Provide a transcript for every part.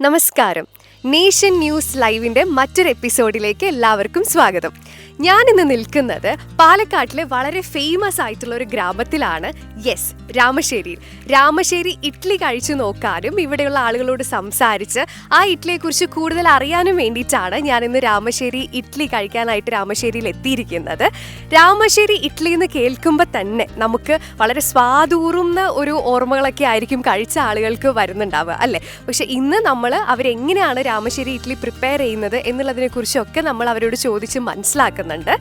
നമസ്കാരം. Nation news ലൈവിന്റെ മറ്റൊരു എപ്പിസോഡിലേക്ക് എല്ലാവർക്കും സ്വാഗതം. ഞാൻ ഇന്ന് നിൽക്കുന്നത് പാലക്കാട്ടിലെ വളരെ ഫേമസ് ആയിട്ടുള്ള ഒരു ഗ്രാമത്തിലാണ്. യെസ് രാമശ്ശേരിയിൽ രാമശ്ശേരി ഇഡ്ഡലി കഴിച്ചു നോക്കാനും ഇവിടെയുള്ള ആളുകളോട് സംസാരിച്ച് ആ ഇഡ്ഡലിയെക്കുറിച്ച് കൂടുതൽ അറിയാനും വേണ്ടിയിട്ടാണ് ഞാൻ ഇന്ന് രാമശ്ശേരി ഇഡ്ഡലി കഴിക്കാനായിട്ട് രാമശ്ശേരിയിൽ എത്തിയിരിക്കുന്നത്. രാമശ്ശേരി ഇഡ്ഡലി എന്ന് കേൾക്കുമ്പോൾ തന്നെ നമുക്ക് വളരെ സ്വാദൂറുന്ന ഒരു ഓർമ്മകളൊക്കെ ആയിരിക്കും കഴിച്ച ആളുകൾക്ക് വരുന്നുണ്ടാവുക അല്ലേ? പക്ഷെ ഇന്ന് നമ്മൾ അവരെങ്ങനെയാണ് രാമശ്ശേരി ഇഡ്ഡലി പ്രിപ്പയർ ചെയ്യുന്നത് എന്നുള്ളതിനെ കുറിച്ചൊക്കെ നമ്മൾ അവരോട് ചോദിച്ച് മനസ്സിലാക്കുന്നുണ്ട്.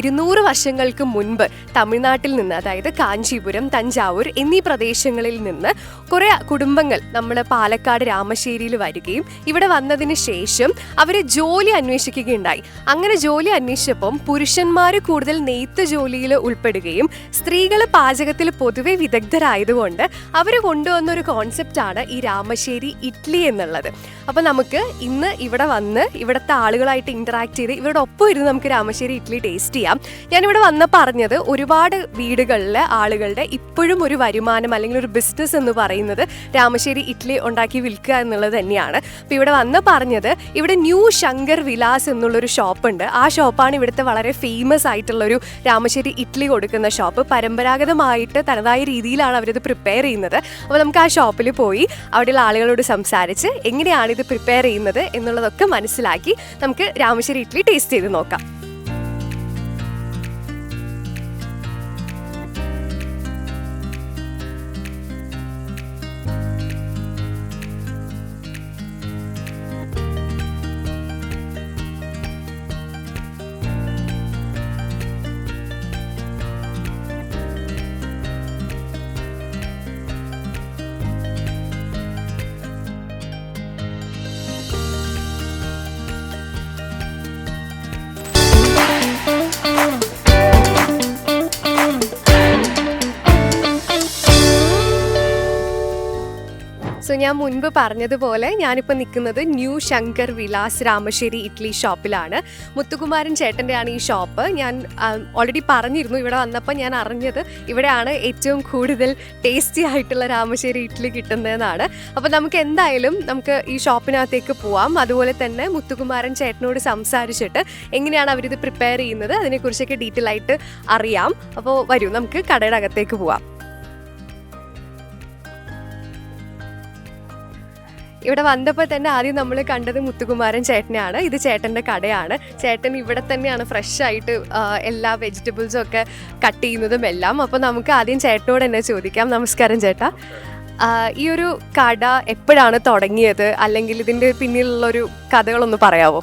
ഇരുന്നൂറ് വർഷങ്ങൾക്ക് മുൻപ് തമിഴ്നാട്ടിൽ നിന്ന് അതായത് കാഞ്ചീപുരം തഞ്ചാവൂർ എന്നീ പ്രദേശങ്ങളിൽ നിന്ന് കുറേ കുടുംബങ്ങൾ നമ്മൾ പാലക്കാട് രാമശ്ശേരിയിൽ വരികയും ഇവിടെ വന്നതിന് ശേഷം അവർ ജോലി അന്വേഷിക്കുകയുണ്ടായി. അങ്ങനെ ജോലി അന്വേഷിച്ചപ്പം പുരുഷന്മാർ കൂടുതൽ നെയ്ത്ത് ജോലിയിൽ ഉൾപ്പെടുകയും സ്ത്രീകൾ പാചകത്തിൽ പൊതുവെ വിദഗ്ധരായതുകൊണ്ട് അവർ കൊണ്ടുവന്ന ഒരു കോൺസെപ്റ്റാണ് ഈ രാമശ്ശേരി ഇഡ്ഡലി എന്നുള്ളത്. അപ്പോൾ നമുക്ക് ഇന്ന് ഇവിടെ വന്ന് ഇവിടുത്തെ ആളുകളായിട്ട് ഇന്ററാക്ട് ചെയ്ത് ഇവരുടെ ഒപ്പം ഇരുന്ന് നമുക്ക് രാമശ്ശേരി ഇഡ്ഡലി ടേസ്റ്റ് ചെയ്യാം. ഞാനിവിടെ വന്ന് പറഞ്ഞത് ഒരുപാട് വീടുകളിലെ ആളുകളുടെ ഇപ്പോഴും ഒരു വരുമാനം അല്ലെങ്കിൽ ഒരു ബിസിനസ് എന്ന് പറയുന്നത് രാമശ്ശേരി ഇഡ്ഡലി ഉണ്ടാക്കി വിൽക്കുക എന്നുള്ളത് തന്നെയാണ്. അപ്പോൾ ഇവിടെ വന്ന് പറഞ്ഞത് ഇവിടെ ന്യൂ ശങ്കർ വിലാസ് എന്നുള്ളൊരു ഷോപ്പുണ്ട് ആ ഷോപ്പാണ് ഇവിടുത്തെ വളരെ ഫേമസ് ആയിട്ടുള്ളൊരു രാമശ്ശേരി ഇഡ്ഡലി കൊടുക്കുന്ന ഷോപ്പ് പരമ്പരാഗതമായിട്ട് തനതായ രീതിയിലാണ് അവരത് പ്രിപ്പയർ ചെയ്യുന്നത്. അപ്പോൾ നമുക്ക് ആ ഷോപ്പിൽ പോയി അവിടെയുള്ള ആളുകളോട് സംസാരിച്ച് എങ്ങനെയാണ് ഇത് പ്രിപ്പയർ ചെയ്യുന്നത് എന്നുള്ളതൊക്കെ മനസ്സിലാക്കി നമുക്ക് രാമശ്ശേരി ഇഡ്ഡലി ടേസ്റ്റ് ചെയ്ത് നോക്കാം. സോ ഞാൻ മുൻപ് പറഞ്ഞതുപോലെ ഞാനിപ്പോൾ നിൽക്കുന്നത് ന്യൂ ശങ്കർ വിലാസ് രാമശ്ശേരി ഇഡ്ലി ഷോപ്പിലാണ്. മുത്തുകുമാരൻ ചേട്ടന്റെയാണ് ഈ ഷോപ്പ്. ഞാൻ ഓൾറെഡി പറഞ്ഞിരുന്നു ഇവിടെ വന്നപ്പോൾ ഞാൻ അറിഞ്ഞത് ഇവിടെയാണ് ഏറ്റവും കൂടുതൽ ടേസ്റ്റി ആയിട്ടുള്ള രാമശ്ശേരി ഇഡ്ഡലി കിട്ടുന്നതെന്നാണ്. അപ്പോൾ നമുക്ക് എന്തായാലും നമുക്ക് ഈ ഷോപ്പിനകത്തേക്ക് പോവാം. അതുപോലെ തന്നെ മുത്തുകുമാരൻ ചേട്ടനോട് സംസാരിച്ചിട്ട് എങ്ങനെയാണ് അവരിത് പ്രിപ്പയർ ചെയ്യുന്നത് അതിനെക്കുറിച്ചൊക്കെ ഡീറ്റെയിൽ ആയിട്ട് അറിയാം. അപ്പോൾ വരൂ നമുക്ക് കടയുടെ അകത്തേക്ക് പോവാം. ഇവിടെ വന്നപ്പോൾ തന്നെ ആദ്യം നമ്മൾ കണ്ടത് മുത്തുകുമാരൻ ചേട്ടനെയാണ്. ഇത് ചേട്ടന്റെ കടയാണ്. ചേട്ടൻ ഇവിടെ തന്നെയാണ് ഫ്രഷ് ആയിട്ട് എല്ലാ വെജിറ്റബിൾസും ഒക്കെ കട്ട് ചെയ്യുന്നതും എല്ലാം. അപ്പോൾ നമുക്ക് ആദ്യം ചേട്ടനോട് തന്നെ ചോദിക്കാം. നമസ്കാരം ചേട്ടാ. ഈ ഒരു കട എപ്പോഴാണ് തുടങ്ങിയത്? അല്ലെങ്കിൽ ഇതിന്റെ പിന്നിലുള്ളൊരു കഥകളൊന്ന് പറയാവോ?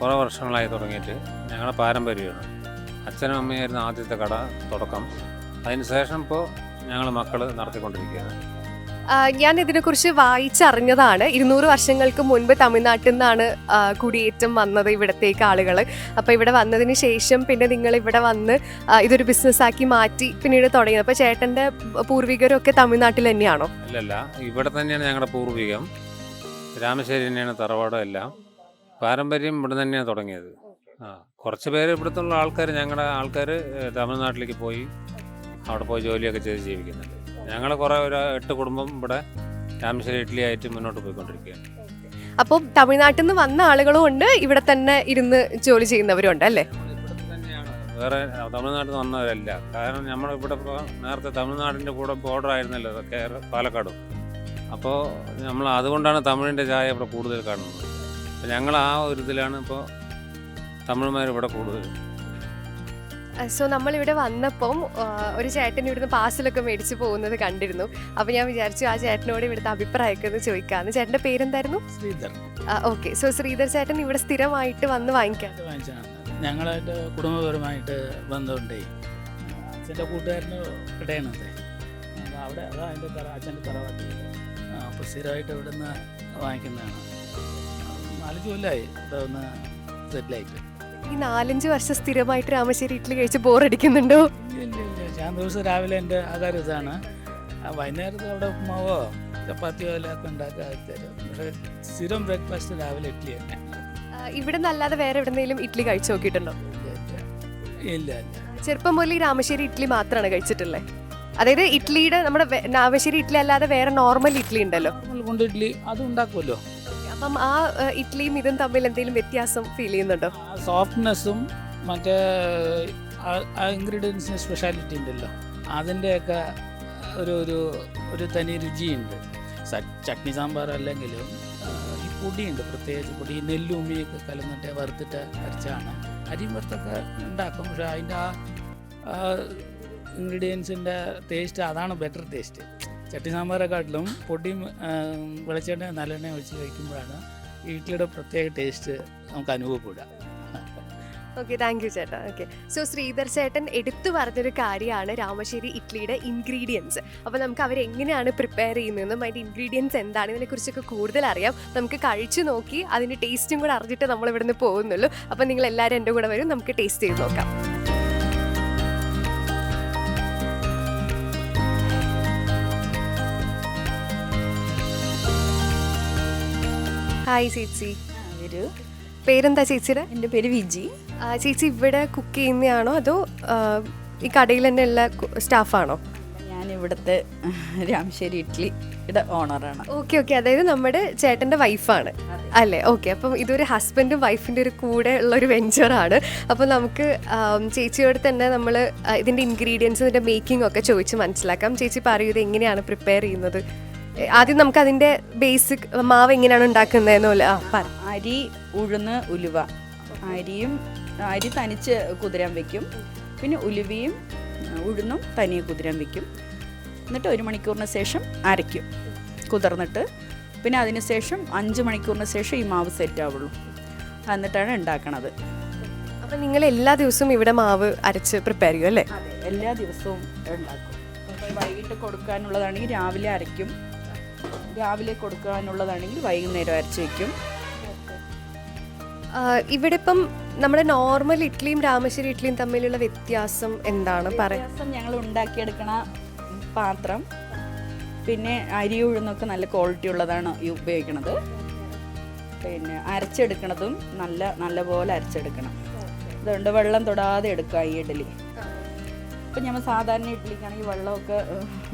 കുറേ വർഷങ്ങളായി തുടങ്ങിയിട്ട് ഞങ്ങളുടെ പാരമ്പര്യമാണ്. അച്ഛനും അമ്മയായിരുന്നു ആദ്യത്തെ കട തുടക്കം. അതിനുശേഷം ഇപ്പോൾ ഞങ്ങൾ മക്കൾ നടത്തിക്കൊണ്ടിരിക്കുകയാണ്. ഞാൻ ഇതിനെക്കുറിച്ച് വായിച്ചറിഞ്ഞതാണ്. ഇരുന്നൂറ് വർഷങ്ങൾക്ക് മുൻപ് തമിഴ്നാട്ടിൽ നിന്നാണ് കുടിയേറ്റം വന്നത് ഇവിടത്തേക്ക് ആളുകൾ അപ്പോൾ ഇവിടെ വന്നതിന് ശേഷം പിന്നെ നിങ്ങൾ ഇവിടെ വന്ന് ഇതൊരു ബിസിനസ്സാക്കി മാറ്റി പിന്നീട് തുടങ്ങിയത്. അപ്പോൾ ചേട്ടന്റെ പൂർവികരൊക്കെ തമിഴ്നാട്ടിൽ തന്നെയാണോ? അല്ലല്ല ഇവിടെ തന്നെയാണ് ഞങ്ങളുടെ പൂർവികം. രാമശ്ശേരി തന്നെയാണ് തറവാടം എല്ലാം. പാരമ്പര്യം ഇവിടെ തന്നെയാണ് തുടങ്ങിയത്. ആ കുറച്ച് പേര് ഇവിടുത്തുള്ള ആൾക്കാർ ഞങ്ങളുടെ ആൾക്കാർ തമിഴ്നാട്ടിലേക്ക് പോയി അവിടെ പോയി ജോലിയൊക്കെ ചെയ്ത് ജീവിക്കുന്നുണ്ട്. ഞങ്ങൾ കുറേ ഒരു എട്ട് കുടുംബം ഇവിടെ രാമശ്ശേരി ഇഡ്ഡലി ആയിട്ട് മുന്നോട്ട് പോയിക്കൊണ്ടിരിക്കുകയാണ്. അപ്പോൾ തമിഴ്നാട്ടിൽ നിന്ന് വന്ന ആളുകളും ഉണ്ട് ഇവിടെ തന്നെ ഇരുന്ന് ജോലി ചെയ്യുന്നവരുണ്ട് അല്ലേ? വേറെ തമിഴ്നാട്ടിൽ നിന്ന് വന്നവരല്ല. കാരണം നമ്മൾ ഇവിടെ ഇപ്പോൾ നേരത്തെ തമിഴ്നാടിന്റെ കൂടെ ബോർഡർ ആയിരുന്നല്ലോ കേര പാലക്കാടും. അപ്പോൾ നമ്മൾ അതുകൊണ്ടാണ് തമിഴിന്റെ ചായ ഇവിടെ കൂടുതൽ കാണുന്നത്. അപ്പോൾ ഞങ്ങൾ ആ ഒരു ഇതിലാണ് ഇപ്പോൾ തമിഴ്മാർ ഇവിടെ കൂടുതൽ. സോ നമ്മളിവിടെ വന്നപ്പം ഒരു ചേട്ടൻ ഇവിടുന്ന് പാഴ്സലൊക്കെ മേടിച്ച് പോകുന്നത് കണ്ടിരുന്നു. അപ്പോൾ ഞാൻ വിചാരിച്ചു ആ ചേട്ടനോട് ഇവിടുത്തെ അഭിപ്രായമൊക്കെ ഒന്ന് ചോദിക്കാമെന്ന് ചേട്ടന്റെ പേരെന്തായിരുന്നു? ശ്രീധർ. ഓക്കെ സോ ശ്രീധർ ചേട്ടൻ ഇവിടെ സ്ഥിരമായിട്ട് വന്ന് വാങ്ങിക്കാം. ഇത് വാങ്ങിച്ചതാണ്. ഞങ്ങളായിട്ട് കുടുംബപരമായിട്ട് ബന്ധമുണ്ടേ അച്ഛന്റെ കൂട്ടുകാരന് ഇടയണത് അപ്പോൾ അവിടെ അതാ എന്റെ തറ അച്ഛന്റെ തറവാട്ടിൽ. അപ്പോൾ സ്ഥിരമായിട്ട് ഇവിടുന്ന് വാങ്ങിക്കുന്നതാണ്. നാലഞ്ച് കൊല്ലമായി ഇവിടെ ഒന്ന് സെറ്റിലായിട്ട് ഈ നാലഞ്ച് വർഷം സ്ഥിരമായിട്ട് രാമശ്ശേരി ഇഡ്ഡലി കഴിച്ച് ബോറടിക്കുന്നുണ്ടോ? ഞാൻ ദിവസം രാവിലെ എന്റെ ആധാരം ഇതാണ്. വൈകുന്നേരത്തെ അവിടെ ഉപ്മാവോ ചപ്പാത്തിയോ എല്ലാം ഒക്കെ ഉണ്ടാക്കുക തരും. പക്ഷേ സ്ഥിരം ബ്രേക്ക്ഫാസ്റ്റ് രാവിലെ ഇഡ്ഡലി തന്നെ. ഇവിടെ നല്ലാതെ വേറെ എവിടെന്നെങ്കിലും ഇഡ്ഡലി കഴിച്ചു നോക്കിയിട്ടുണ്ടോ? ഇല്ല ചെറുപ്പം മുതൽ ഈ രാമശ്ശേരി ഇഡ്ഡലി മാത്രമാണ് കഴിച്ചിട്ടുള്ളത് അതായത് ഇഡ്ഡലിയുടെ നമ്മുടെ രാമശ്ശേരി ഇഡ്ഡലി അല്ലാതെ വേറെ നോർമൽ ഇഡ്ഡലി ഉണ്ടല്ലോ. കൊണ്ട് ഇഡ്ഡലി അത് ഉണ്ടാക്കുമല്ലോ. അപ്പം ആ ഇഡ്ലിയും ഇതും തമ്മിൽ എന്തെങ്കിലും വ്യത്യാസം ഫീൽ ചെയ്യുന്നുണ്ടോ? സോഫ്റ്റ്നെസ്സും മറ്റേ ഇൻഗ്രീഡിയൻസിന് സ്പെഷ്യാലിറ്റി ഉണ്ടല്ലോ. അതിന്റെയൊക്കെ ഒരു ഒരു ഒരു തനി രുചിയുണ്ട്. ചട്നി സാമ്പാർ അല്ലെങ്കിലും ഈ പൊടിയുണ്ട് പ്രത്യേകിച്ച് പൊടി. നെല്ലും ഉമ്മിയൊക്കെ കലന്നിട്ട് വറുത്തിട്ട് അരച്ചാണ്. അരിയും വറുത്തൊക്കെ ഉണ്ടാക്കും. പക്ഷേ അതിന്റെ ആ ഇൻഗ്രീഡിയൻസിന്റെ ടേസ്റ്റ് അതാണ് ബെറ്റർ ടേസ്റ്റ് ചട്ടി സാമ്പാറെക്കാട്ടിലും പൊടിയും വെളിച്ചെണ്ണ നല്ലെണ്ണ ഒഴിച്ച് കഴിക്കുമ്പോഴാണ് ഇഡ്ലിയുടെ പ്രത്യേക ടേസ്റ്റ് നമുക്ക് അനുഭവപ്പെടുക. ഓക്കെ താങ്ക് യു ചേട്ടാ. ഓക്കെ. സോ ശ്രീധർ ചേട്ടൻ എടുത്തു പറഞ്ഞൊരു കാര്യമാണ് രാമശ്ശേരി ഇഡ്ഡലിയുടെ ഇൻഗ്രീഡിയൻസ്. അപ്പോൾ നമുക്ക് അവരെങ്ങനെയാണ് പ്രിപ്പയർ ചെയ്യുന്നതെന്നും അതിന്റെ ഇൻഗ്രീഡിയൻസ് എന്താണ് ഇതിനെക്കുറിച്ചൊക്കെ കൂടുതൽ അറിയാം നമുക്ക് കഴിച്ചു നോക്കി അതിന്റെ ടേസ്റ്റും കൂടെ അറിഞ്ഞിട്ട് നമ്മൾ ഇവിടുന്ന് പോകുന്നുള്ളൂ. അപ്പോൾ നിങ്ങൾ എല്ലാവരും എന്റെ കൂടെ വരും നമുക്ക് ടേസ്റ്റ് ചെയ്ത് നോക്കാം. ഹായ് ചേച്ചി. പേരെന്താ ചേച്ചിയുടെ? എന്റെ പേര് വിജി. ചേച്ചി ഇവിടെ കുക്ക് ചെയ്യുന്നതാണോ അതോ ആ, ഈ കടയിൽ തന്നെ ഉള്ള സ്റ്റാഫാണോ? ഞാൻ ഇവിടുത്തെ രാമശ്ശേരി ഇഡ്ലിയുടെ ഓണറാണ്. Okay okay. അതായത് നമ്മുടെ ചേട്ടന്റെ വൈഫാണ്. അല്ലേ? ഓക്കെ. അപ്പം ഇതൊരു ഹസ്ബൻഡും വൈഫിന്റെ ഒരു കൂടെ ഉള്ള ഒരു വെഞ്ചറാണ്. അപ്പോൾ നമുക്ക് ആം, ചേച്ചിയോട് തന്നെ നമ്മൾ ഇതിന്റെ ഇൻഗ്രീഡിയൻസ് ഇതിന്റെ മേക്കിംഗ് ഒക്കെ ചോദിച്ച് മനസ്സിലാക്കാം. ചേച്ചി പറയൂ ഇത് എങ്ങനെയാണ് പ്രിപ്പയർ ചെയ്യുന്നത്? ആദ്യം നമുക്ക് അതിന്റെ ബേസിക് മാവ് എങ്ങനെയാണ് ഉണ്ടാക്കുന്നതെന്നല്ല അരി ഉഴുന്ന് ഉലുവ. അരിയും അരി തനിച്ച് കുതിരാൻ വെക്കും. പിന്നെ ഉലുവയും ഉഴുന്നും തനിയെ കുതിരാൻ വെക്കും. എന്നിട്ട് ഒരു മണിക്കൂറിന് ശേഷം അരയ്ക്കും. കുതിർന്നിട്ട്. പിന്നെ അതിന് ശേഷം അഞ്ച് മണിക്കൂറിന് ശേഷം ഈ മാവ് സെറ്റ് ആവുള്ളൂ. എന്നിട്ടാണ് ഉണ്ടാക്കണത്. അപ്പം നിങ്ങൾ എല്ലാ ദിവസവും ഇവിടെ മാവ് അരച്ച് പ്രിപ്പയർ ചെയ്യും അല്ലേ എല്ലാ ദിവസവും ഉണ്ടാക്കും. വൈകിട്ട് കൊടുക്കാനുള്ളതാണെങ്കിൽ രാവിലെ അരയ്ക്കും. രാവിലെ കൊടുക്കാനുള്ളതാണെങ്കിൽ വൈകുന്നേരം അരച്ച് വെക്കും ഇവിടെ ഇപ്പം നമ്മുടെ നോർമൽ ഇഡ്ഡലിയും രാമശ്ശേരി ഇഡ്ഡലിയും തമ്മിലുള്ള വ്യത്യാസം എന്താണ്? വ്യത്യാസം ഞങ്ങൾ ഉണ്ടാക്കിയെടുക്കണ പാത്രം പിന്നെ അരി ഉഴുന്നൊക്കെ നല്ല ക്വാളിറ്റി ഉള്ളതാണ് ഈ ഉപയോഗിക്കണത്. പിന്നെ അരച്ചെടുക്കണതും നല്ല നല്ല പോലെ അരച്ചെടുക്കണം. അതുകൊണ്ട് വെള്ളം തൊടാതെ എടുക്കുക ഈ ഇഡ്ഡലി. ഇപ്പം ഞമ്മ സാധാരണ ഇഡ്ഡലിക്കാണെങ്കിൽ വെള്ളമൊക്കെ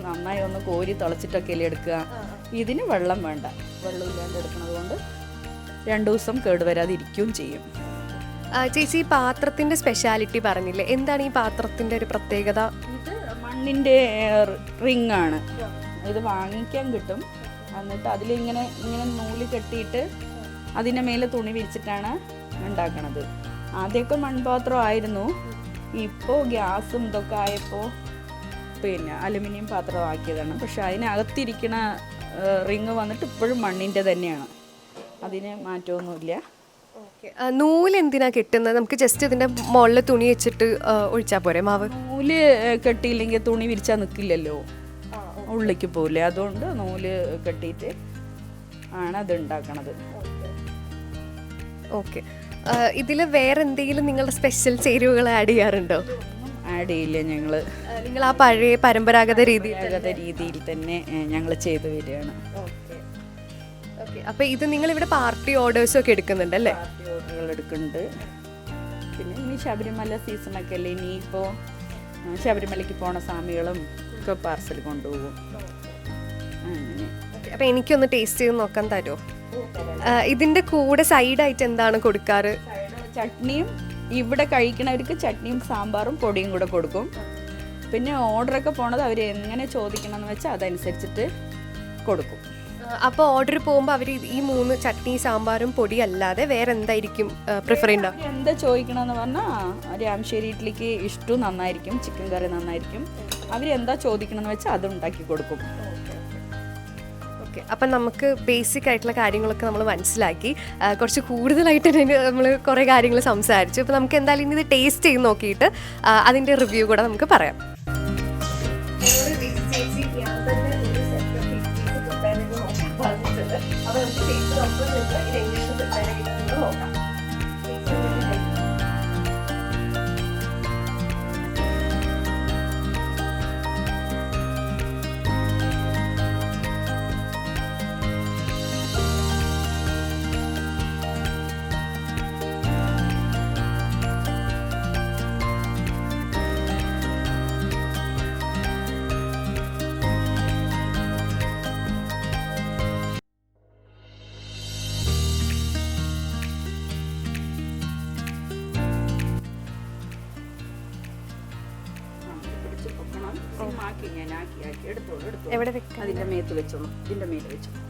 നന്നായി ഒന്ന് കോരി തിളച്ചിട്ടൊക്കെ അല്ലേ എടുക്കുക. ഇതിന് വെള്ളം വേണ്ട. വെള്ളം ഇല്ലാണ്ട് എടുക്കുന്നത് കൊണ്ട് രണ്ടു ദിവസം കേട് ഇരിക്കുകയും ചെയ്യും. ചേച്ചി ഈ പാത്രത്തിന്റെ സ്പെഷ്യാലിറ്റി പറഞ്ഞില്ലേ? എന്താണ് ഈ പാത്രത്തിന്റെ ഒരു പ്രത്യേകത? ഇത് മണ്ണിന്റെ റിങ് ആണ്. ഇത് വാങ്ങിക്കാൻ കിട്ടും. എന്നിട്ട് അതിലിങ്ങനെ ഇങ്ങനെ നൂൽ കെട്ടിയിട്ട് അതിന്റെ മേലെ തുണി വിരിച്ചിട്ടാണ് ഉണ്ടാക്കണത്. ആദ്യമൊക്കെ മൺപാത്രം ആയിരുന്നു. ഇപ്പോൾ ഗ്യാസും ഇതൊക്കെ ആയപ്പോൾ പിന്നെ അലുമിനിയം പാത്രം ആക്കിയതാണ്. പക്ഷെ അതിനകത്തിരിക്കണ റിങ് വന്നിട്ട് ഇപ്പോഴും മണ്ണിന്റെ തന്നെയാണ്. അതിന് മാറ്റമൊന്നുമില്ല. നൂൽ എന്തിനാ കെട്ടുന്നത്? നമുക്ക് ജസ്റ്റ് ഇതിന്റെ മുകളിൽ തുണി വെച്ചിട്ട് ഒഴിച്ചാൽ ഒഴിച്ചാ പോരെ? മാവ്? നൂൽ കെട്ടിയില്ലെങ്കിൽ തുണി വിരിച്ചാൽ നിൽക്കില്ലല്ലോ ഉള്ളിലേക്ക് പോകില്ല അതുകൊണ്ട് നൂൽ കെട്ടിയിട്ട് ആണ് അത് ഉണ്ടാക്കണത്. ഓക്കെ. ഇതിൽ വേറെ എന്തെങ്കിലും നിങ്ങളുടെ സ്പെഷ്യൽ ചേരുവകൾ ആഡ് ചെയ്യാറുണ്ടോ? ആഡ് ചെയ്യില്ല ഞങ്ങൾ നിങ്ങൾ ആ പഴയ പരമ്പരാഗത രീതിയിൽ രീതിയിൽ തന്നെ ഞങ്ങൾ ചെയ്തു വരികയാണ്. ഓക്കെ. അപ്പൊ ഇത് നിങ്ങൾ ഇവിടെ പാർട്ടി ഓർഡേഴ്സ് ഒക്കെ എടുക്കുന്നുണ്ട് അല്ലേ? പാർട്ടി ഓർഡറുകൾ എടുക്കുന്നുണ്ട്. പിന്നെ ഇനി ശബരിമല സീസണൊക്കെ അല്ലേ? ഇനിയിപ്പോൾ ശബരിമലയ്ക്ക് പോണ സ്വാമികളും ഒക്കെ പാർസൽ കൊണ്ടുപോകും. അങ്ങനെ. അപ്പൊ എനിക്കൊന്ന് ടേസ്റ്റ് ചെയ്ത് നോക്കാൻ തരുമോ? ഇതിന്റെ കൂടെ സൈഡായിട്ട് എന്താണ് കൊടുക്കാറ്? ചട്നിയും ഇവിടെ കഴിക്കണവർക്ക് ചട്നിയും സാമ്പാറും പൊടിയും കൂടെ കൊടുക്കും. പിന്നെ ഓർഡറൊക്കെ പോണത് അവർ എങ്ങനെ ചോദിക്കണം എന്ന് വെച്ചാൽ അതനുസരിച്ചിട്ട് കൊടുക്കും. അപ്പോൾ ഓർഡർ പോകുമ്പോൾ അവർ ഈ മൂന്ന് ചട്നി സാമ്പാറും പൊടി അല്ലാതെ വേറെ എന്തായിരിക്കും പ്രിഫർ അവർ എന്താ ചോദിക്കണമെന്ന് പറഞ്ഞാൽ രാമശ്ശേരി ഇഡ്ഡലിക്ക് ഇഷ്ടവും നന്നായിരിക്കും ചിക്കൻ കറി നന്നായിരിക്കും. അവരെന്താ ചോദിക്കണമെന്ന് വെച്ചാൽ അത് ഉണ്ടാക്കി കൊടുക്കും. ഓക്കെ. അപ്പം നമുക്ക് ബേസിക് ആയിട്ടുള്ള കാര്യങ്ങളൊക്കെ നമ്മൾ മനസ്സിലാക്കി. കുറച്ച് കൂടുതലായിട്ട് നമ്മൾ കുറേ കാര്യങ്ങൾ സംസാരിച്ചു. അപ്പോൾ നമുക്ക് എന്തായാലും ഇനി ഇത് ടേസ്റ്റ് ചെയ്ത് നോക്കിയിട്ട് അതിന്റെ റിവ്യൂ കൂടെ നമുക്ക് പറയാം. എടുത്തോളൂ എടുത്തോളൂ എവിടെ വെക്കാം അതിന്റെ മേത്ത് വെച്ചോളൂ ഇതിന്റെ മേത്ത് വെച്ചോളൂ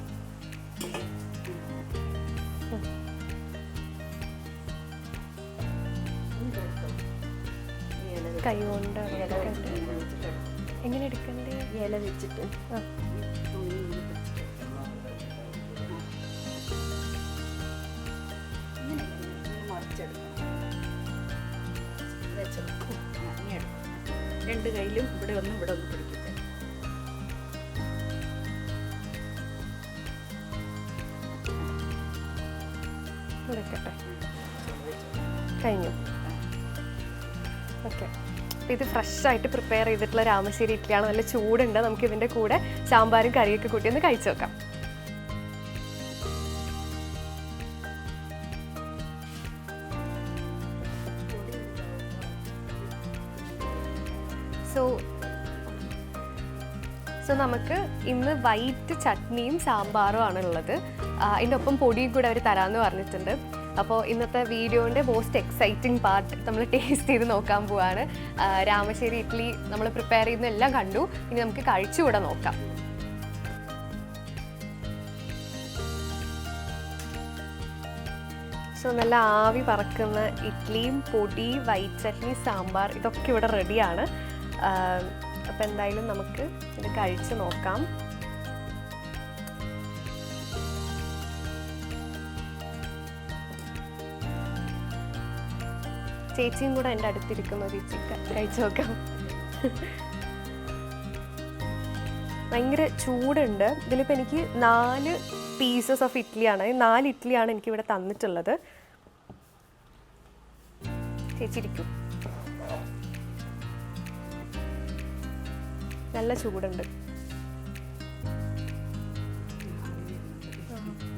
കൈ കൊണ്ട്? എങ്ങനെ എടുക്കണ്ടേ ഇല വെച്ചിട്ട് ആ. എടുക്കാം. ഇവിടെ ഒന്ന് ഇവിടെ ഒന്ന് പിടിക്കട്ടെ എടുക്കട്ടെ കഴിഞ്ഞു. ഓക്കെ. ഇത് ഫ്രഷായിട്ട് പ്രിപ്പയർ ചെയ്തിട്ടുള്ള രാമശ്ശേരി ഇഡ്ഡലിയാണ്. നല്ല ചൂടുണ്ട്. നമുക്ക് ഇതിന്റെ കൂടെ സാമ്പാറും കറിയൊക്കെ കൂട്ടി ഒന്ന് കഴിച്ചു നോക്കാം. ഇന്ന് വൈറ്റ് ചട്നിയും സാമ്പാറും ആണ് ഉള്ളത് അതിന്റെ ഒപ്പം പൊടിയും കൂടെ അവർ തരാമെന്ന് പറഞ്ഞിട്ടുണ്ട്. അപ്പോൾ ഇന്നത്തെ വീഡിയോന്റെ മോസ്റ്റ് എക്സൈറ്റിംഗ് പാർട്ട് നമ്മൾ ടേസ്റ്റ് ചെയ്ത് നോക്കാൻ പോവാണ്. രാമശ്ശേരി ഇഡ്ഡലി നമ്മൾ പ്രിപ്പയർ ചെയ്യുന്ന എല്ലാം കണ്ടു. ഇനി നമുക്ക് കഴിച്ചുകൂടെ നോക്കാം. സോ നല്ല ആവി പറക്കുന്ന ഇഡ്ഡലിയും പൊടി വൈറ്റ് ചട്നി സാമ്പാർ ഇതൊക്കെ ഇവിടെ റെഡിയാണ് അപ്പോൾ എന്തായാലും നമുക്ക് ഇത് കഴിച്ച് നോക്കാം. ചേച്ചിയും കൂടെ എന്റെ അടുത്തിരിക്കുന്നു ചേച്ചി. ചിക്കൻ കഴിച്ച് നോക്കാം. ഭയങ്കര ചൂടുണ്ട്. ഇതിലിപ്പോൾ എനിക്ക് നാല് പീസസ് ഓഫ് ഇഡ്ഡലിയാണ് നാല് ഇഡ്ഡലിയാണ് എനിക്കിവിടെ തന്നിട്ടുള്ളത്. ചേച്ചി നല്ല ചൂടുണ്ട്.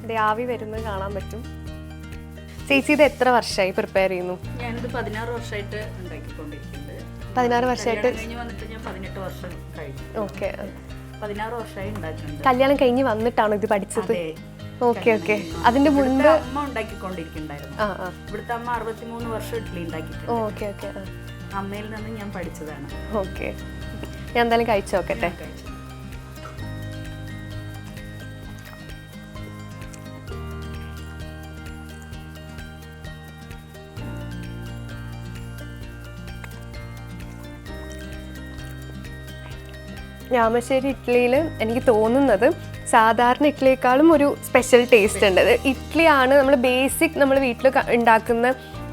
ദേ ആവി വരുന്നത് കാണാൻ പറ്റും. ചേച്ചി ഇത് എത്ര വർഷമായി പ്രിപ്പയർ ചെയ്യുന്നു? ഞാനിത് പതിനാറ് വർഷമായിട്ട് ഉണ്ടാക്കിക്കൊണ്ടിരിക്കുന്നുണ്ട്. പതിനാറ് വർഷമായിട്ട് കഴിഞ്ഞ് വന്നിട്ട് ഞാൻ പതിനെട്ട് വർഷം കഴിഞ്ഞു. ഓക്കെ പതിനാറ് വർഷമായി ഉണ്ടാക്കുന്നുണ്ട് കല്യാണം കഴിഞ്ഞ് വന്നിട്ടാണോ ഇത് പഠിച്ചത്? അതെ. ഓക്കെ ഓക്കെ അതിന്റെ മുൻപ് അമ്മ ഉണ്ടാക്കിക്കൊണ്ടിരിക്കുന്നുണ്ടായിരുന്നു. ഇവിടുത്തെ അമ്മ അറുപത്തിമൂന്ന് വർഷം ഇഡ്ഡലി ഉണ്ടാക്കിയിട്ടുണ്ട്. ഓക്കെ ഓക്കെ അമ്മയിൽ നിന്ന് ഞാൻ പഠിച്ചതാണ്. ഓക്കെ ഞാൻ എന്തായാലും കഴിച്ചു നോക്കട്ടെ. രാമശ്ശേരി ഇഡ്ഡലിയിൽ എനിക്ക് തോന്നുന്നത് സാധാരണ ഇഡ്ഡലിയേക്കാളും ഒരു സ്പെഷ്യൽ ടേസ്റ്റ് ഉണ്ട്. ഇഡ്ലിയാണ് ഇഡ്ഡലിയാണ് നമ്മൾ ബേസിക് നമ്മൾ വീട്ടിൽ ഉണ്ടാക്കുന്ന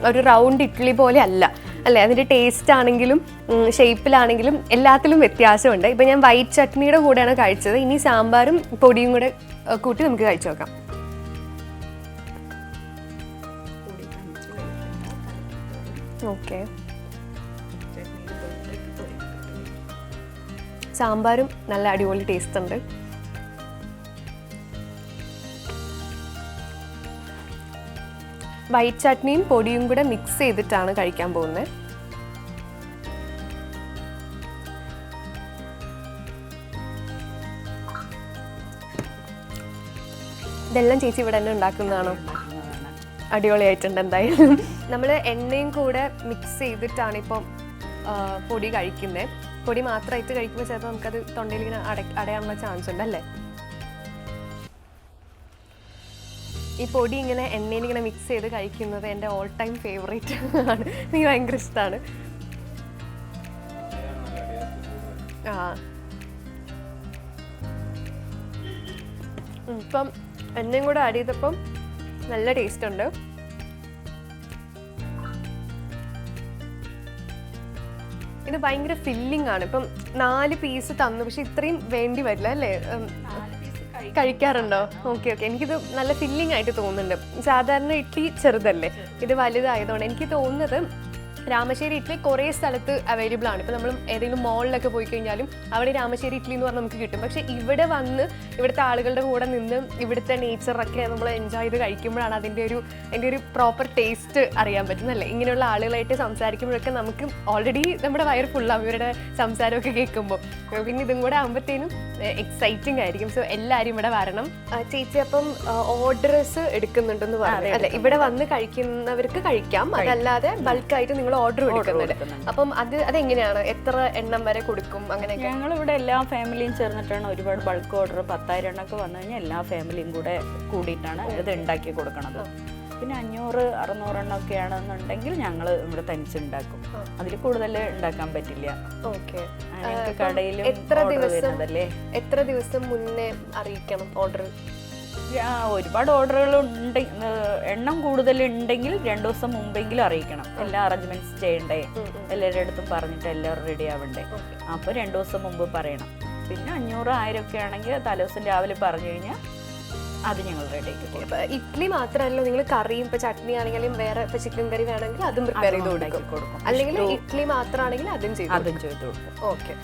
ഒരു റൗണ്ട് ഇഡ്ഡലി പോലെ അല്ല. അല്ലേ? അതിന്റെ ടേസ്റ്റ് ആണെങ്കിലും ഷേപ്പിലാണെങ്കിലും എല്ലാത്തിലും വ്യത്യാസമുണ്ട്. ഇപ്പം ഞാൻ വൈറ്റ് ചട്നിയുടെ കൂടെയാണ് കഴിച്ചത്. ഇനി സാമ്പാറും പൊടിയും കൂടെ കൂട്ടി നമുക്ക് കഴിച്ചു നോക്കാം. ഓക്കെ. സാമ്പാറും നല്ല അടിപൊളി ടേസ്റ്റ് ഉണ്ട്. വൈറ്റ് ചട്നിയും പൊടിയും കൂടെ മിക്സ് ചെയ്തിട്ടാണ് കഴിക്കാൻ പോകുന്നത്. ഇതെല്ലാം ചേച്ചി ഇവിടെ തന്നെ ഉണ്ടാക്കുന്നതാണോ. അടിപൊളിയായിട്ടുണ്ട് എന്തായാലും. നമ്മൾ എണ്ണയും കൂടെ മിക്സ് ചെയ്തിട്ടാണ് ഇപ്പം പൊടി കഴിക്കുന്നത്. പൊടി മാത്രമായിട്ട് കഴിക്കുമ്പോൾ ചിലപ്പോൾ നമുക്കത് തൊണ്ടയിൽ ഇങ്ങനെ അട അടയാനുള്ള ചാൻസ് ഉണ്ട് ഈ പൊടി ഇങ്ങനെ എണ്ണയിൽ ഇങ്ങനെ മിക്സ് ചെയ്ത് കഴിക്കുന്നത് എന്റെ ഓൾ ടൈം ഫേവറേറ്റ് ആണ്. എനിക്ക് ഭയങ്കര ഇഷ്ടമാണ് ആ. ഇപ്പം എണ്ണയും കൂടെ ആഡ് ചെയ്തപ്പം നല്ല ടേസ്റ്റ് ഉണ്ട്. ഇത് ഭയങ്കര ഫില്ലിംഗ് ആണ്. ഇപ്പം നാല് പീസ് തന്നു പക്ഷെ ഇത്രയും വേണ്ടി വരില്ല അല്ലേ? കഴിക്കാറുണ്ടോ? Okay okay. എനിക്കിത് നല്ല ഫില്ലിംഗ് ആയിട്ട് തോന്നുന്നുണ്ട്. സാധാരണ ഇഡ്ഡലി ചെറുതല്ലേ? ഇത് വലുതായതുകൊണ്ട് എനിക്ക് തോന്നുന്നത് രാമശ്ശേരി ഇഡ്ഡലി കുറേ സ്ഥലത്ത് അവൈലബിൾ ആണ്. ഇപ്പോൾ നമ്മൾ ഏതെങ്കിലും മോളിലൊക്കെ പോയി കഴിഞ്ഞാലും അവിടെ രാമശ്ശേരി ഇഡ്ഡലി എന്ന് പറഞ്ഞാൽ നമുക്ക് കിട്ടും. പക്ഷേ ഇവിടെ വന്ന് ഇവിടുത്തെ ആളുകളുടെ കൂടെ നിന്ന് ഇവിടുത്തെ നേച്ചറൊക്കെ നമ്മൾ എൻജോയ് ചെയ്ത് കഴിക്കുമ്പോഴാണ് അതിന്റെ ഒരു അതിന്റെ ഒരു പ്രോപ്പർ ടേസ്റ്റ് അറിയാൻ പറ്റുന്നല്ലേ ഇങ്ങനെയുള്ള ആളുകളായിട്ട് സംസാരിക്കുമ്പോഴൊക്കെ നമുക്ക് ഓൾറെഡി നമ്മുടെ വയർ ഫുള്ളാവും ഇവരുടെ സംസാരമൊക്കെ കേൾക്കുമ്പോൾ. പിന്നെ ഇതും കൂടെ ആകുമ്പോഴത്തേനും എക്സൈറ്റിംഗ് ആയിരിക്കും. സോ എല്ലാവരും ഇവിടെ വരണം. ചേച്ചി അപ്പം ഓർഡേഴ്സ് എടുക്കുന്നുണ്ടെന്ന് പറഞ്ഞു. അല്ലെ? ഇവിടെ വന്ന് കഴിക്കുന്നവർക്ക് കഴിക്കാം. അതല്ലാതെ ബൾക്കായിട്ട് നിങ്ങൾ ഓർഡർ കൊടുക്കുന്നത്. അപ്പം അത് അതെങ്ങനെയാണ്? എത്ര എണ്ണം വരെ കൊടുക്കും അങ്ങനെ ഞങ്ങൾ ഇവിടെ എല്ലാ ഫാമിലിയും ചേർന്നിട്ടാണ് ഒരുപാട് ബൾക്ക് ഓർഡർ പത്തായിരം എണ്ണൊക്കെ വന്നു കഴിഞ്ഞാൽ എല്ലാ ഫാമിലിയും കൂടെ കൂടിയിട്ടാണ് ഇത് ഉണ്ടാക്കി കൊടുക്കണത്. പിന്നെ അഞ്ഞൂറ് അറുന്നൂറെണ്ണം ഒക്കെ ആണെന്നുണ്ടെങ്കിൽ ഞങ്ങൾ ഇവിടെ തനിച്ചുണ്ടാക്കും. അതിൽ കൂടുതൽ ഉണ്ടാക്കാൻ പറ്റില്ല. ഓക്കെ. കടയിൽ എത്ര ദിവസം എത്ര ദിവസം മുന്നേ അറിയിക്കണം ഓർഡർ ഒരുപാട് ഓർഡറുകൾ ഉണ്ട് എണ്ണം കൂടുതൽ ഉണ്ടെങ്കിൽ രണ്ടു ദിവസം മുമ്പെങ്കിലും അറിയിക്കണം. എല്ലാ അറേഞ്ച്മെന്റ്സ് ചെയ്യണ്ടേ? എല്ലാവരുടെ അടുത്തും പറഞ്ഞിട്ട് എല്ലാവരും റെഡി ആവണ്ടേ? അപ്പോൾ രണ്ടു ദിവസം മുമ്പ് പറയണം. പിന്നെ അഞ്ഞൂറ് ആയിരം ഒക്കെ ആണെങ്കിൽ തലേ ദിവസം രാവിലെ പറഞ്ഞു കഴിഞ്ഞാൽ അത് ഞങ്ങൾ റെഡി ആക്കി ഇഡ്ഡലി മാത്രമല്ലോ നിങ്ങൾ കറിയും ഇപ്പൊ ചട്നി ആണെങ്കിലും വേറെ ഇപ്പൊ ചിക്കൻ കറി വേണമെങ്കിൽ അതും പ്രിപ്പയർ ചെയ്ത് കൊടുക്കും. കൊടുക്കും. അല്ലെങ്കിൽ ഇഡ്ഡലി മാത്രമാണെങ്കിൽ അതും ചെയ്തു അതും ചെയ്ത് കൊടുക്കും. ഓക്കെ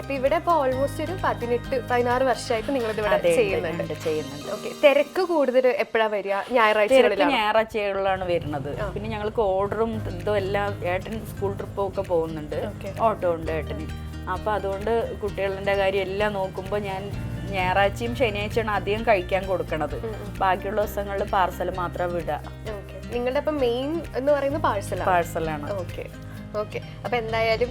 അപ്പൊ ഇവിടെ ഇപ്പൊ ഓൾമോസ്റ്റ് ഒരു പതിനെട്ട് പതിനാറ് വർഷമായിട്ട് നിങ്ങൾ ഇവിടെ ചെയ്യുന്നുണ്ട്. ചെയ്യുന്നുണ്ട്. ഓക്കെ തിരക്ക് കൂടുതൽ എപ്പോഴാ വരിക? ഞായറാഴ്ച ഞായറാഴ്ചകളിലാണ് ഞായറാഴ്ചകളിലാണ് വരുന്നത്. പിന്നെ ഞങ്ങൾക്ക് ഓർഡറും ഇതും എല്ലാം ഏട്ടൻ സ്കൂൾ ട്രിപ്പും ഒക്കെ പോകുന്നുണ്ട്. ഓട്ടോ ഉണ്ട് ഏട്ടന്. അപ്പൊ അതുകൊണ്ട് കുട്ടികളുടെ കാര്യം എല്ലാം നോക്കുമ്പോൾ ഞാൻ ഞായറാഴ്ചയും ശനിയാഴ്ചയാണ് അധികം കഴിക്കാൻ കൊടുക്കണത്. ബാക്കിയുള്ള ദിവസങ്ങളിൽ പാർസൽ മാത്രം വിടുക നിങ്ങളുടെ ഇപ്പൊ മെയിൻ എന്ന് പറയുന്നത് പാഴ്സലാണ് പാഴ്സലാണ് ഓക്കെ. ഓക്കെ. അപ്പൊ എന്തായാലും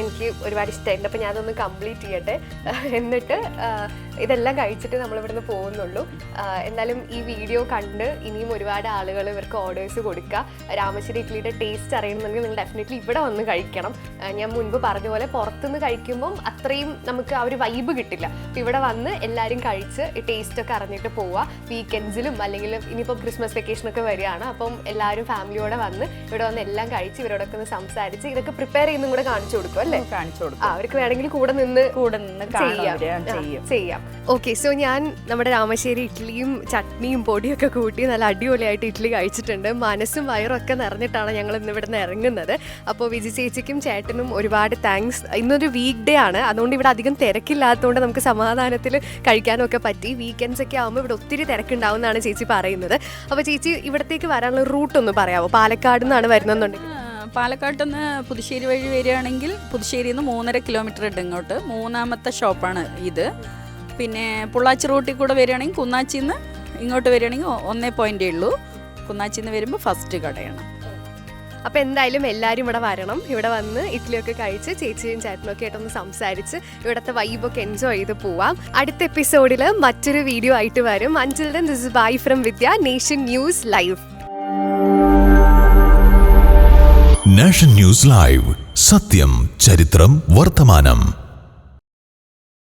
എനിക്ക് ഒരുപാട് ഇഷ്ടമായിട്ടുണ്ട്. അപ്പൊ ഞാൻ അതൊന്ന് കംപ്ലീറ്റ് ചെയ്യട്ടെ. എന്നിട്ട് ഇതെല്ലാം കഴിച്ചിട്ട് നമ്മൾ ഇവിടുന്ന് പോകുന്നുള്ളൂ എന്നാലും ഈ വീഡിയോ കണ്ട് ഇനിയും ഒരുപാട് ആളുകൾ ഇവർക്ക് ഓർഡേഴ്സ് കൊടുക്കുക. രാമശ്ശേരി ഇഡ്ഡലിയുടെ ടേസ്റ്റ് അറിയണമെങ്കിൽ നിങ്ങൾ ഡെഫിനറ്റ്ലി ഇവിടെ വന്ന് കഴിക്കണം. ഞാൻ മുൻപ് പറഞ്ഞ പോലെ പുറത്തുനിന്ന് കഴിക്കുമ്പം അത്രയും നമുക്ക് ആ ഒരു വൈബ് കിട്ടില്ല. അപ്പോൾ ഇവിടെ വന്ന് എല്ലാവരും കഴിച്ച് ടേസ്റ്റ് ഒക്കെ അറിഞ്ഞിട്ട് പോവുക. വീക്കെൻഡ്സിലും അല്ലെങ്കിൽ ഇനിയിപ്പോൾ ക്രിസ്മസ് വെക്കേഷൻ ഒക്കെ വരികയാണ്. അപ്പം എല്ലാവരും ഫാമിലിയോടെ വന്ന് ഇവിടെ വന്ന് എല്ലാം കഴിച്ച് ഇവരോടൊക്കെ ഒന്ന് സംസാരിച്ച് ഇതൊക്കെ പ്രിപ്പയർ ചെയ്യുന്നതും കൂടെ കാണിച്ചു കൊടുക്കും അല്ലേ? കാണിച്ചു കൊടുക്കും. അവർക്ക് വേണമെങ്കിൽ കൂടെ നിന്ന് കൂടെ നിന്ന് ചെയ്യും. ചെയ്യാം. ഓക്കെ സോ ഞാൻ നമ്മുടെ രാമശ്ശേരി ഇഡ്ഡലിയും ചട്നിയും പൊടിയൊക്കെ കൂട്ടി നല്ല അടിപൊളിയായിട്ട് ഇഡ്ഡലി കഴിച്ചിട്ടുണ്ട്. മനസ്സും വയറും ഒക്കെ നിറഞ്ഞിട്ടാണ് ഞങ്ങൾ ഇന്ന് ഇവിടെ നിന്ന് ഇറങ്ങുന്നത്. അപ്പോൾ വിജി ചേച്ചിക്കും ചേട്ടനും ഒരുപാട് താങ്ക്സ് ഇന്നൊരു വീക്ക് ഡേ ആണ്. അതുകൊണ്ട് ഇവിടെ അധികം തിരക്കില്ലാത്തതുകൊണ്ട് നമുക്ക് സമാധാനത്തിൽ കഴിക്കാനും ഒക്കെ പറ്റി. വീക്കെൻഡ്സ് ഒക്കെ ആകുമ്പോൾ ഇവിടെ ഒത്തിരി തിരക്കുണ്ടാവുമെന്നാണ് ചേച്ചി പറയുന്നത്. അപ്പോൾ ചേച്ചി ഇവിടത്തേക്ക് വരാനുള്ള റൂട്ട് ഒന്ന് പറയാമോ പാലക്കാട് നിന്നാണ് വരുന്നതെന്നുണ്ടെങ്കിൽ. പാലക്കാട്ട് നിന്ന് പുതുശ്ശേരി വഴി വരികയാണെങ്കിൽ പുതുശ്ശേരിയിൽ നിന്ന് മൂന്നര കിലോമീറ്റർ ഉണ്ട് ഇങ്ങോട്ട്. മൂന്നാമത്തെ ഷോപ്പാണ് ഇത്. പിന്നെ പൊള്ളാച്ചി റൂട്ടിൽ കൂടെ വരികയാണെങ്കിൽ കുന്നാച്ചിയിൽ നിന്ന് ഇങ്ങോട്ട് വരികയാണെങ്കിൽ ഒന്നേ പോയിന്റേ ഉള്ളൂ. കുന്നാച്ചിന്ന് നിന്ന് വരുമ്പോൾ ഫസ്റ്റ് കടയാണ്. അപ്പോൾ എന്തായാലും എല്ലാവരും ഇവിടെ വരണം. ഇവിടെ വന്ന് ഇഡ്ഡലിയൊക്കെ കഴിച്ച് ചേച്ചിയും ചേട്ടനും ഒക്കെ ആയിട്ടൊന്ന് സംസാരിച്ച് ഇവിടുത്തെ വൈബൊക്കെ എൻജോയ് ചെയ്ത് പോവാം. അടുത്ത എപ്പിസോഡിൽ മറ്റൊരു വീഡിയോ ആയിട്ട് വരും. അഞ്ചിൽ this this by from Vidya nation news live nation news live സത്യം ചരിത്രം വർത്തമാനം.